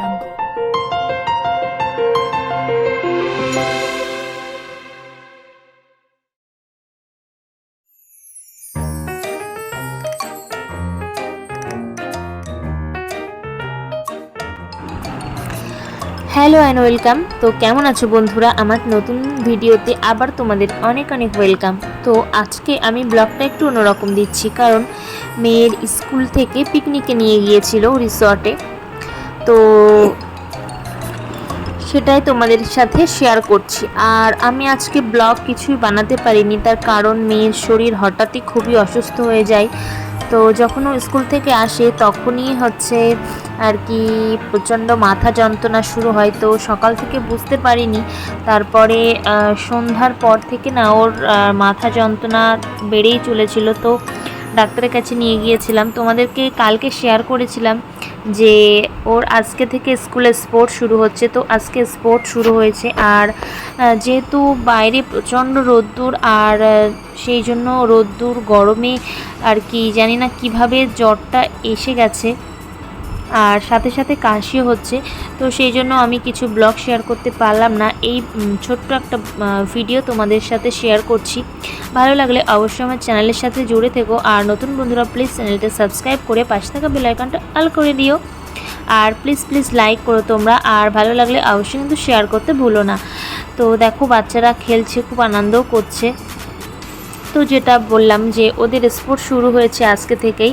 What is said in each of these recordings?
jungle. Hello and welcome তো কেমন আছো বন্ধুরা? আমার নতুন ভিডিওতে আবার তোমাদের অনেক অনেক ওয়েলকাম তো আজকে আমি ব্লগটা একটু অন্যরকম দিচ্ছি, কারণ মেয়ের স্কুল থেকে পিকনিকে নিয়ে গিয়েছিল রিসর্টে তো সেটাই তোমাদের সাথে শেয়ার করছি। আর আমি আজকে ব্লগ কিছুই বানাতে পারিনি, তার কারণ মেয়ের শরীর হঠাৎই খুবই অসুস্থ হয়ে যায়। তো যখন ও স্কুল থেকে আসে, তখনই হচ্ছে আর কি প্রচণ্ড মাথা যন্ত্রণা শুরু হয়। তো সকাল থেকে বুঝতে পারিনি, তারপরে সন্ধ্যার পর থেকে না ওর মাথা যন্ত্রণা বেড়েই চলেছিল। তো ডাক্তারের কাছে নিয়ে গিয়েছিলাম। তোমাদেরকে কালকে শেয়ার করেছিলাম যে ওর আজকে থেকে স্কুলে স্পোর্ট শুরু হচ্ছে। তো আজকে স্পোর্ট শুরু হয়েছে আর যেহেতু বাইরে প্রচণ্ড রোদ্দুর আর সেই জন্য রোদ্দুর গরমে আর কি জানি না কীভাবে জ্বরটা এসে গেছে। আর সাথে সাথে কাশিও হচ্ছে। তো সেই জন্য আমি কিছু ব্লগ শেয়ার করতে পারলাম না। এই ছোট্ট একটা ভিডিও তোমাদের সাথে শেয়ার করছি। ভালো লাগলে অবশ্যই আমার চ্যানেলের সাথে জুড়ে থেকো। আর নতুন বন্ধুরা প্লিজ চ্যানেলটা সাবস্ক্রাইব করে পাশে থাকা বেল আইকনটা অল করে দিও। আর প্লিজ প্লিজ লাইক করো তোমরা। আর ভালো লাগলে অবশ্যই কিন্তু শেয়ার করতে ভুলো না। তো দেখো, বাচ্চারা খেলছে, খুব আনন্দও করছে। তো যেটা বললাম যে ওদের স্পোর্ট শুরু হয়েছে আজকে থেকেই,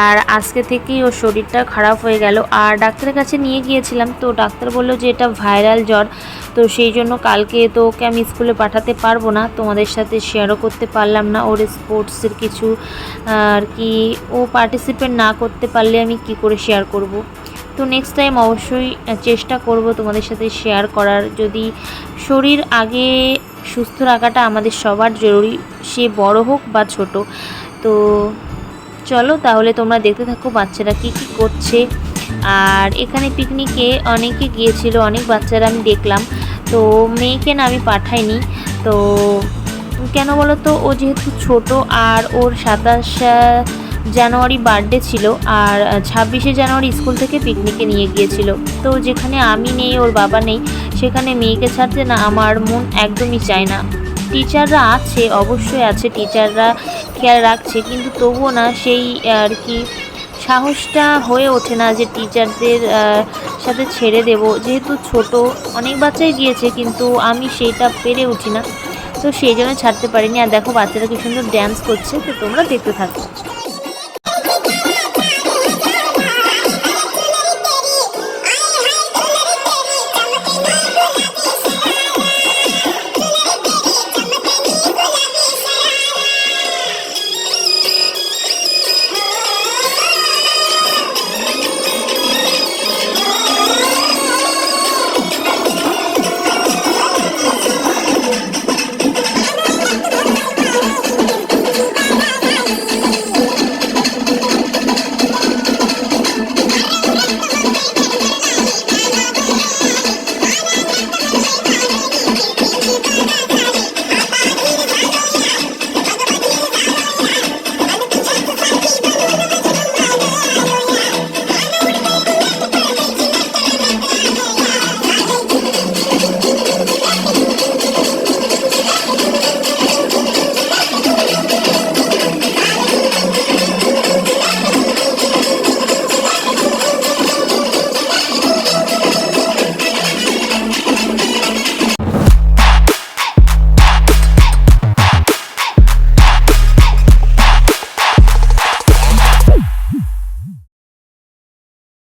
আর আজকে থেকেই ওর শরীরটা খারাপ হয়ে গেল আর ডাক্তারের কাছে নিয়ে গিয়েছিলাম, তো ডাক্তার বলল যে এটা ভাইরাল জ্বর, তো সেই জন্য কালকে তো ওকে আমি স্কুলে পাঠাতে পারব না, তোমাদের সাথে শেয়ারও করতে পারলাম না ওর স্পোর্টসের কিছু, আর কি ও পার্টিসিপেট না করতে পারলে আমি কি করে শেয়ার করব। তো নেক্সট টাইম অবশ্যই চেষ্টা করব তোমাদের সাথে শেয়ার করার, যদি শরীর আগে সুস্থ রাখাটা আমাদের সবার জরুরি, সে বড় হোক বা ছোট। তো চলো তাহলে তোমরা দেখতে থাকো বাচ্চারা কি কি করছে। আর এখানে পিকনিকে অনেকে গিয়েছিল, অনেক বাচ্চারা আমি দেখলাম। তো মেয়েকে না আমি পাঠাইনি। তো কেন বলো তো ও যেহেতু ছোট আর ওর সাতাশ জানুয়ারি বার্থডে ছিল আর ছাব্বিশে জানুয়ারি স্কুল থেকে পিকনিকে নিয়ে গিয়েছিল। তো যেখানে আমি নেই, ওর বাবা নেই সেখানে মেয়েকে ছাড়তে না আমার মন একদমই চায় না। টিচাররা আছে, অবশ্যই আছে, টিচাররা খেয়াল রাখছে, কিন্তু তবুও না সেই আর কি, সাহসটা হয়ে ওঠে না যে টিচারদের সাথে ছেড়ে দেব। যেহেতু ছোট, অনেক বাচ্চাই গিয়েছে কিন্তু আমি সেইটা পেরে উঠি না। তো সেই জন্য ছাড়তে পারিনি। আর দেখো, বাচ্চারা কি সুন্দর ড্যান্স করছে, তো তোমরা দেখতে থাকো।